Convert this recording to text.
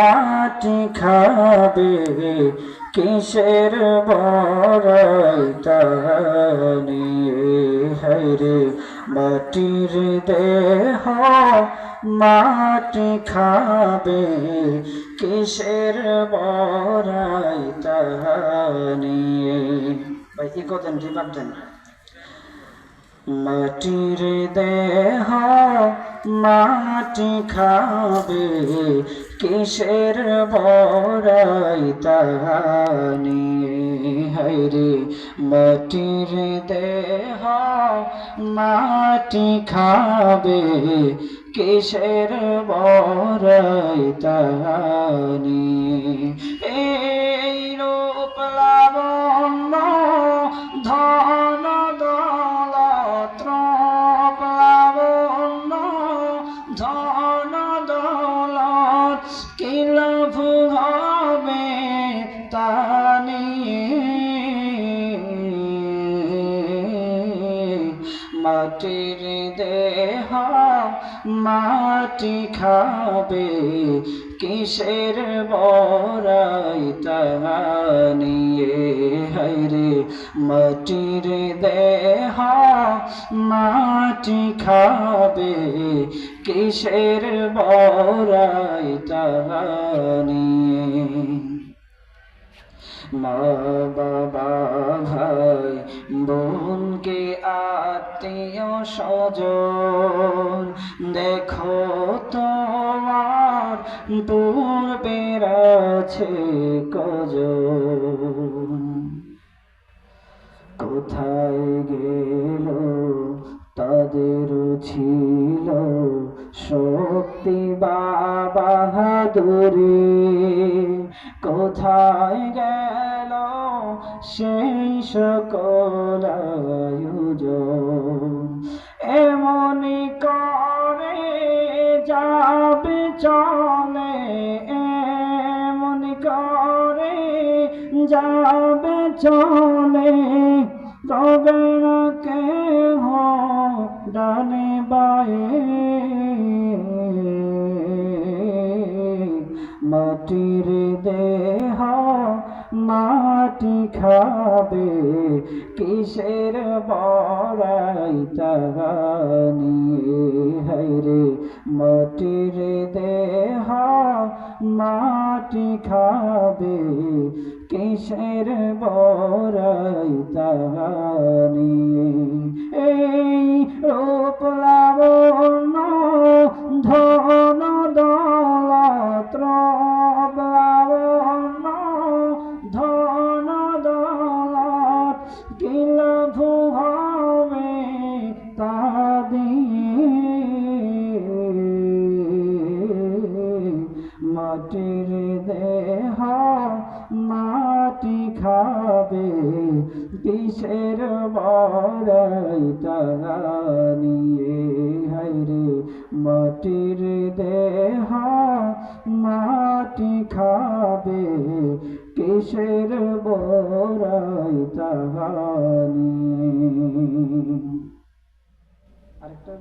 মাটি খাবে কিসের বড়াই তাহানি হাইরে মাটির দেহ মাটি খাবে কিসের বড়াই তাহানি ভাই কি কতেন কি ভাবতেন মাটির দেহ মাটি খাবে, কিসের বড়াই তাহানি হাইরে মাটির দেহ মাটি খাবে, কিসের বড়াই তাহানি এই কি লাভ হবে তানি মাটির দেহ মাটি খাবে কিসের বড়াই তাহানিয়ে হাইরে মাটির দেহ মাটি খাবে, কিসের বড়াই তাহানিয়ে মা বাবা ভাই, বোনকে আত্মীয় স্বজন, দেখো তোমার পূর্বের আছে কজন। কোথায় গেল তাদের ছিল শক্তি বাবাহাদুরি কোথায় গেল সেই সকল এমনি করে যাবে চলে, এমনি করে যাবে চলে। তবে না ডানে বায়ে মাটির দেহ মাটি খাবে, কিসের বড়াই তাহানি হাইরে মাটির দেহ মাটি খাবে, কিসের বড়াই এই রূপ লাবণ্য ধন দৌলত লাবণ্য ধন দৌলত কি লাভ হবে তা মাটির দেহ মাটি খাবে কিসের বড়াই তাহানিয়ে হাইরে মাটির দেহা মাটি খাবে কিসের বড়াই তাহানি আরেকটা